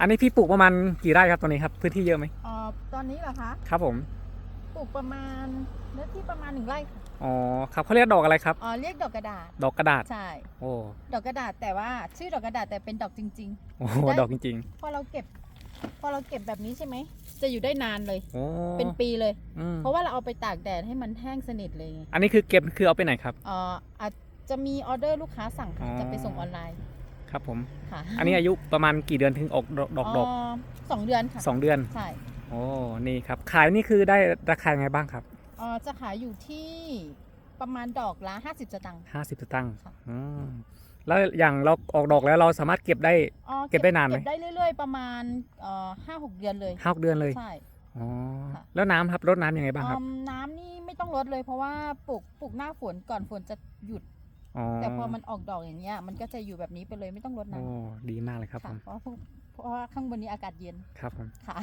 อันนี้พี่ปลูกประมาณกี่ไร่ครับตอนนี้ครับพื้นที่เยอะไหมเอ่อตอนนี้เหรอคะครับผมปลูกประมาณเนื้อที่ประมาณหนึ่งไร่ค่ะอ๋อครับเขาเรียกดอกอะไรครับ อ๋อเรียกดอกกระดาษ ดอกกระดาษใช่ โอ้ดอกกระดาษแต่ว่าชื่อดอกกระดาษแต่เป็นดอกจริง โอ้โหได้ ดอกจริงๆ พอเราเก็บ พอเราเก็บแบบนี้ใช่ไหมจะอยู่ได้นานเลย ๆโอ้เป็นปีเลย อืมเพราะว่าเราเอาไปตากแดดให้มันแห้งสนิทเลยไงอันนี้คือเก็บคือเอาไปไหนครับ เอ่ออาจจะมีออเดอร์ลูกค้าสั่งค่ะอ๋อ จะไปส่งออนไลน์ ครับผม ค่ะอันนี้อายุประมาณกี่เดือนถึงออกดอกดอกดอกสองเดือนค่ะสองเดือน ใช่โอ้นี่ครับ ขายนี่คือได้ราคาไงบ้างครับเอ่อจะขายอยู่ที่ประมาณดอกละ50สตางค์ ห้าสิบสตังค์ค่ะ อืมแล้วอย่างเราออกดอกแล้วเราสามารถเก็บได้อ๋อเก็บได้นานไหม เก็บได้เรื่อย ๆ ประมาณห้าหกเดือนเลยห้าเดือนเลยใช่ อ๋อค่ะ แล้วน้ำครับรดน้ำยังไงบ้างครับ อืมน้ำนี่ไม่ต้องลดเลยเพราะว่าปลูกปลูกหน้าฝนก่อนฝนจะหยุดอ๋อ แต่พอมันออกดอกอย่างเงี้ยมันก็จะอยู่แบบนี้ไปเลยไม่ต้องลดโอ้น้ำดีมากเลยครับผค่ะมเพราะเพราะว่าข้างบนนี้อากาศเย็นครับผมค่ะ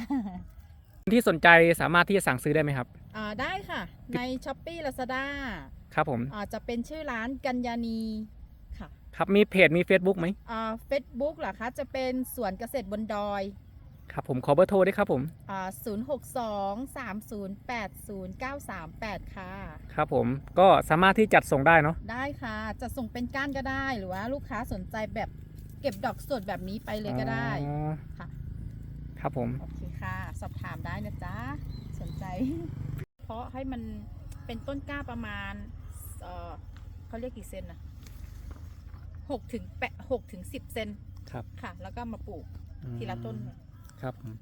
ที่สนใจสามารถที่จะสั่งซื้อได้ไหมครับ อ่าได้ค่ะ ใน s h อ p e e Lazada ครับผมอ่าจะเป็นชื่อร้านกัญญานีค่ะครับมีเพจมี Facebook ไหมอ่าเฟซบุ๊กเหรอคะ จะเป็นสวนเกษตรบนดอย ครับผมขอเบอร์โทรด้วยครับผมอ่าศูนย์หกสองสามศูนย์แปดศูนย์เก้าสามแปดค่ะ ครับผมก็สามารถที่จัดส่งได้เนาะได้ค่ะจะส่งเป็นก้านก็ได้ หรือว่าลูกค้าสนใจแบบเก็บดอกสดแบบนี้ไปเลยก็ได้อ๋อค่ะ ครับผม โอเคค่ะ สอบถามได้นะจ๊ะ สนใจ เพราะให้มันเป็นต้นกล้าประมาณเออเขาเรียกกี่เซนนะหกถึงแปะหกถึงสิบเซนครับ ค่ะ แล้วก็มาปลูกทีละต้นอืม ครับผม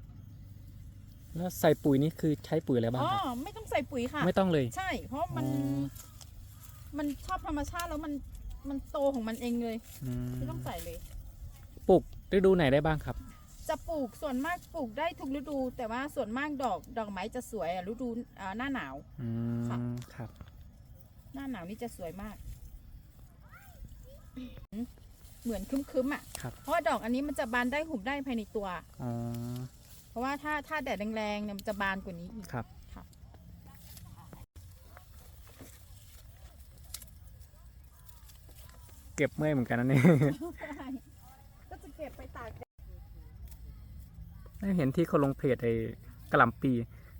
แล้วใส่ปุ๋ยนี่คือใช้ปุ๋ยอะไรบ้างอ๋อครับไม่ต้องใส่ปุ๋ยค่ะ ไม่ต้องเลย ใช่ เพราะมันอ๋อ มันชอบธรรมชาติแล้วมันมันโตของมันเองเลย อืมไม่ต้องใส่เลย ปลูกฤดูไหนได้บ้างครับ จะปลูกส่วนมากปลูกได้ทุกฤดู แต่ว่าส่วนมากดอกดอกไม้จะสวยอะฤดูอ่าหน้าหนาว อืค่ะ มครับ หน้าหนาวนี่จะสวยมาก เหมือนคึ้มๆอะ ครับ เพราะว่าดอกอันนี้มันจะบานได้หุบได้ภายในตัว อ๋อ เพราะว่าถ้าถ้าแดดแรงๆเนี่ยมันจะบานกว่านี้อีก ครับ ค่ะ เก็บเมื่อยเหมือนกันนะเนี่ย ก็จะเก็บไปตากแดดเห็นที่เขาลงเพจไอ้กระหล่ำปี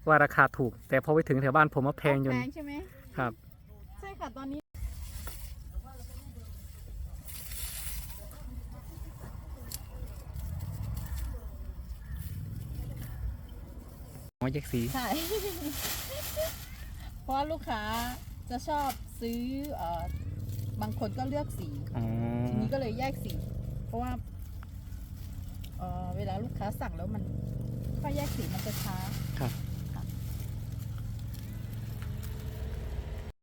ว่าราคาถูก แต่พอไปถึงแถวบ้านผมว่าแพงจน แพงใช่ไหมครับ ใช่ค่ะตอนนี้ หัวแยกสี ใช่ เพราะลูกค้าจะชอบซื้อเอ่อบางคนก็เลือกสีทีนี้ก็เลยแยกสี เพราะว่าเอ่อเวลาลูกค้าสั่งแล้วมัน ถ้าแยกสีมันจะช้าครับ